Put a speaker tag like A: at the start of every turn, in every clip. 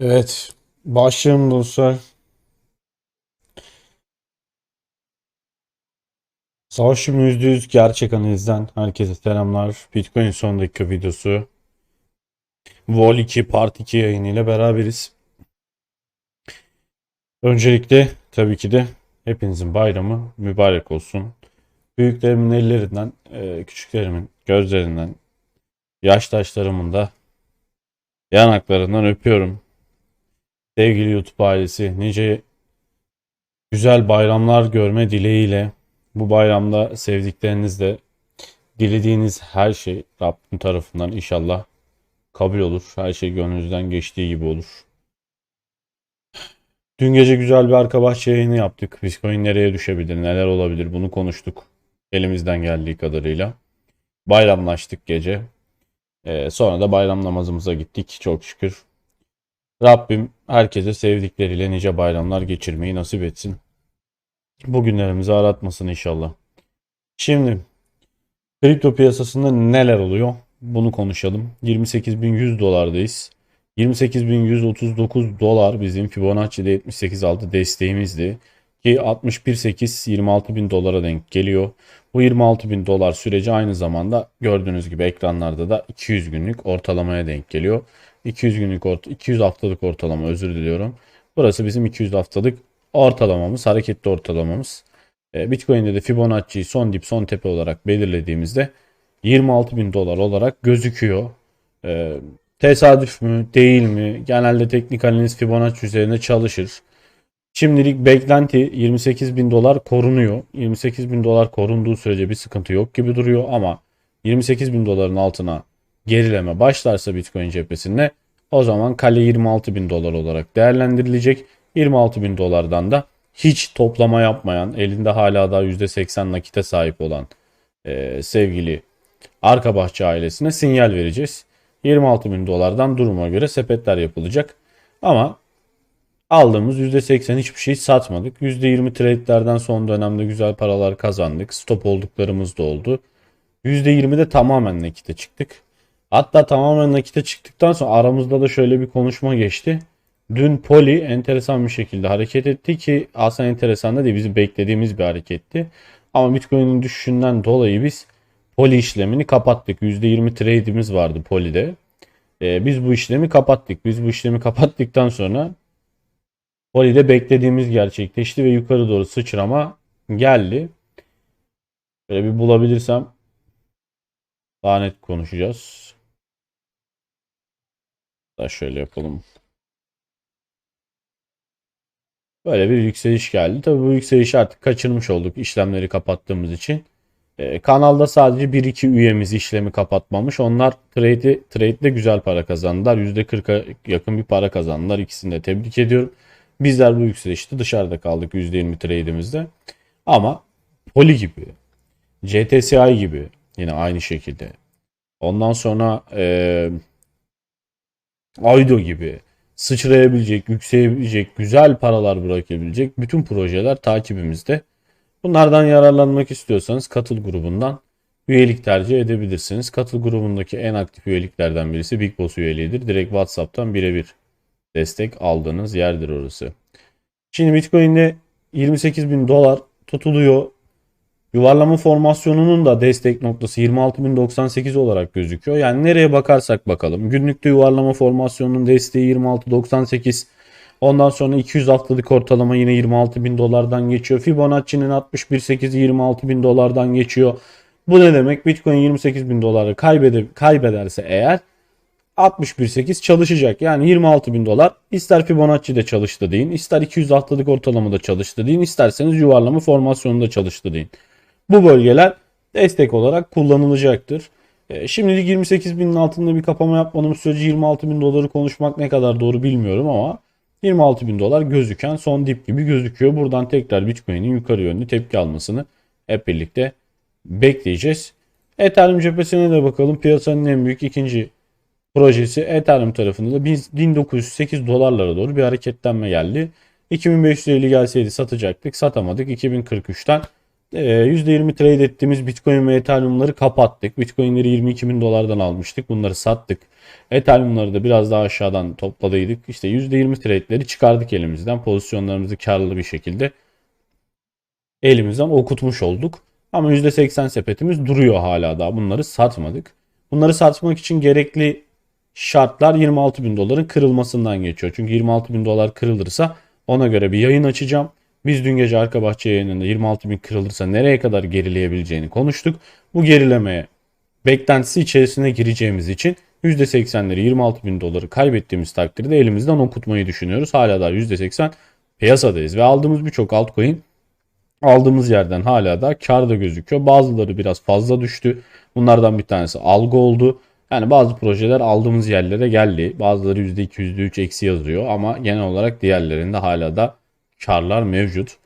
A: Evet, başlayalım dostlar. Savaşım %100 gerçek analizden herkese selamlar. Bitcoin son dakika videosu. Vol 2 Part 2 yayınıyla beraberiz. Öncelikle tabii ki de hepinizin bayramı mübarek olsun. Büyüklerimin ellerinden, e, küçüklerimin gözlerinden, yaştaşlarımın da yanaklarından öpüyorum. Sevgili YouTube ailesi, nice güzel bayramlar görme dileğiyle bu bayramda sevdiklerinizle dilediğiniz her şey Rabbim tarafından inşallah kabul olur. Her şey gönlünüzden geçtiği gibi olur. Dün gece güzel bir arka bahçe yayını yaptık. Bitcoin nereye düşebilir, neler olabilir bunu konuştuk. Elimizden geldiği kadarıyla. Bayramlaştık gece. Ee, sonra da bayram namazımıza gittik çok şükür. Rabbim herkese sevdikleriyle nice bayramlar geçirmeyi nasip etsin. Bugünlerimizi aratmasın inşallah. Şimdi kripto piyasasında neler oluyor? Bunu konuşalım. 28.100 dolardayız. 28.139 dolar bizim Fibonacci'de 78.6 desteğimizdi. Ki 61.8 26.000 dolara denk geliyor. Bu 26.000 dolar süreci aynı zamanda gördüğünüz gibi ekranlarda da 200 günlük ortalamaya denk geliyor. 200 günlük 200 haftalık ortalama özür diliyorum. Burası bizim 200 haftalık ortalamamız, hareketli ortalamamız. E, Bitcoin'de de Fibonacci'yi son dip son tepe olarak belirlediğimizde 26 bin dolar olarak gözüküyor. E, tesadüf mü değil mi? Genelde teknik analiz Fibonacci üzerine çalışır. Şimdilik beklenti 28 bin dolar korunuyor. 28 bin dolar korunduğu sürece bir sıkıntı yok gibi duruyor ama 28 bin doların altına gerileme başlarsa Bitcoin cephesinde o zaman kale 26 bin dolar olarak değerlendirilecek. 26 bin dolardan da hiç toplama yapmayan, elinde hala daha %80 nakite sahip olan e, sevgili arka bahçe ailesine sinyal vereceğiz. 26 bin dolardan duruma göre sepetler yapılacak. Ama aldığımız %80 hiçbir şey satmadık. %20 trade'lerden son dönemde güzel paralar kazandık. Stop olduklarımız da oldu. %20 de tamamen nakite çıktık. Hatta tamamen nakite çıktıktan sonra aramızda da şöyle bir konuşma geçti. Dün Poli enteresan bir şekilde hareket etti ki aslında enteresan da değil bizim beklediğimiz bir hareketti. Ama Bitcoin'in düşüşünden dolayı biz Poli işlemini kapattık. %20 trade'imiz vardı Poli'de. Ee, biz bu işlemi kapattık. Biz bu işlemi kapattıktan sonra Poli'de beklediğimiz gerçekleşti ve yukarı doğru sıçrama geldi. Böyle bir bulabilirsem daha net konuşacağız. Da şöyle yapalım. Böyle bir yükseliş geldi. Tabii bu yükselişi artık kaçırmış olduk işlemleri kapattığımız için. Ee, kanalda sadece 1-2 üyemiz işlemi kapatmamış. Onlar trade, trade'de güzel para kazandılar. %40'a yakın bir para kazandılar. İkisini de tebrik ediyorum. Bizler bu yükselişte dışarıda kaldık %20 trade'imizde. Ama Poli gibi, JTCI gibi yine aynı şekilde. Ondan sonra e, Aydo gibi sıçrayabilecek, yükselebilecek, güzel paralar bırakabilecek bütün projeler takibimizde. Bunlardan yararlanmak istiyorsanız katıl grubundan üyelik tercih edebilirsiniz. Katıl grubundaki en aktif üyeliklerden birisi Big Boss üyeliğidir. Direkt WhatsApp'tan birebir destek aldığınız yerdir orası. Şimdi Bitcoin'de 28 bin dolar tutuluyor. Yuvarlama formasyonunun da destek noktası 26.098 olarak gözüküyor. Yani nereye bakarsak bakalım. Günlükte yuvarlama formasyonunun desteği 26.98. Ondan sonra 200 haftalık ortalama yine 26.000 dolardan geçiyor. Fibonacci'nin 61.8'i 26.000 dolardan geçiyor. Bu ne demek? Bitcoin 28.000 doları kaybeder, kaybederse eğer 61.8 çalışacak. Yani 26 bin dolar ister Fibonacci'de çalıştı deyin, ister 200 haftalık ortalamada çalıştı deyin, isterseniz yuvarlama formasyonunda çalıştı deyin. Bu bölgeler destek olarak kullanılacaktır. E, şimdilik 28 binin altında bir kapama yapmadığımız sürece 26 bin doları konuşmak ne kadar doğru bilmiyorum ama 26 bin dolar gözüken son dip gibi gözüküyor. Buradan tekrar Bitcoin'in yukarı yönlü tepki almasını hep birlikte bekleyeceğiz. Ethereum cephesine de bakalım. Piyasanın en büyük ikinci projesi Ethereum tarafında da 1908 dolarlara doğru bir hareketlenme geldi. 2550 gelseydi satacaktık. Satamadık. 2043'ten e, %20 trade ettiğimiz Bitcoin ve Ethereum'ları kapattık. Bitcoin'leri 22 bin dolardan almıştık. Bunları sattık. Ethereum'ları da biraz daha aşağıdan topladıydık. İşte %20 trade'leri çıkardık elimizden. Pozisyonlarımızı karlı bir şekilde elimizden okutmuş olduk. Ama %80 sepetimiz duruyor hala daha. Bunları satmadık. Bunları satmak için gerekli şartlar 26 bin doların kırılmasından geçiyor. Çünkü 26 bin dolar kırılırsa ona göre bir yayın açacağım. Biz dün gece arka bahçe yayınında 26 bin kırılırsa nereye kadar gerileyebileceğini konuştuk. Bu gerilemeye beklentisi içerisine gireceğimiz için %80'leri 26 bin doları kaybettiğimiz takdirde elimizden okutmayı düşünüyoruz. Hala da %80 piyasadayız ve aldığımız birçok altcoin aldığımız yerden hala da karda gözüküyor. Bazıları biraz fazla düştü. Bunlardan bir tanesi algı oldu. Yani bazı projeler aldığımız yerlere geldi. Bazıları %2, %3 eksi yazıyor ama genel olarak diğerlerinde hala da karlar mevcut.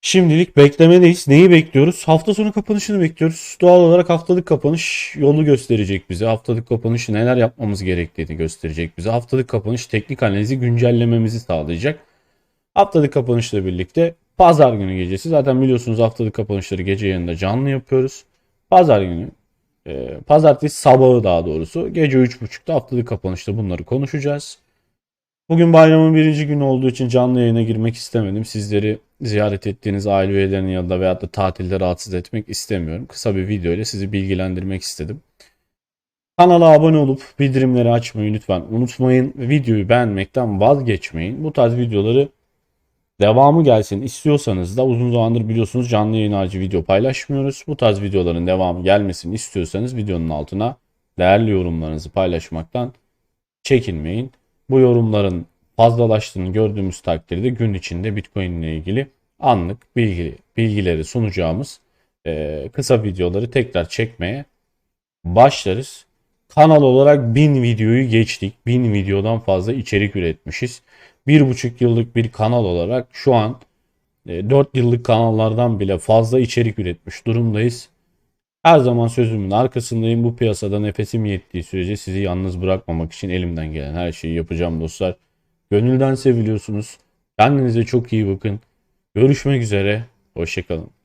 A: Şimdilik beklemedeyiz. Neyi bekliyoruz? Hafta sonu kapanışını bekliyoruz. Doğal olarak haftalık kapanış yolu gösterecek bize. Haftalık kapanış neler yapmamız gerektiğini gösterecek bize. Haftalık kapanış teknik analizi güncellememizi sağlayacak. Haftalık kapanışla birlikte pazar günü gecesi zaten biliyorsunuz haftalık kapanışları gece yayında canlı yapıyoruz. Pazar günü e, pazartesi sabahı daha doğrusu gece 3.30'da haftalık kapanışta bunları konuşacağız. Bugün bayramın birinci günü olduğu için canlı yayına girmek istemedim. Sizleri ziyaret ettiğiniz aile üyelerinin yanında veyahut da tatilde rahatsız etmek istemiyorum. Kısa bir video ile sizi bilgilendirmek istedim. Kanala abone olup bildirimleri açmayı lütfen unutmayın. Videoyu beğenmekten vazgeçmeyin. Bu tarz videoları devamı gelsin istiyorsanız da uzun zamandır biliyorsunuz canlı yayın harici video paylaşmıyoruz. Bu tarz videoların devamı gelmesini istiyorsanız videonun altına değerli yorumlarınızı paylaşmaktan çekinmeyin. Bu yorumların fazlalaştığını gördüğümüz takdirde gün içinde Bitcoin ile ilgili anlık bilgi, bilgileri sunacağımız e, kısa videoları tekrar çekmeye başlarız. Kanal olarak 1000 videoyu geçtik. 1000 videodan fazla içerik üretmişiz. 1,5 yıllık bir kanal olarak şu an 4 e, yıllık kanallardan bile fazla içerik üretmiş durumdayız. Her zaman sözümün arkasındayım. Bu piyasada nefesim yettiği sürece sizi yalnız bırakmamak için elimden gelen her şeyi yapacağım dostlar. Gönülden seviliyorsunuz. Kendinize çok iyi bakın. Görüşmek üzere. Hoşçakalın.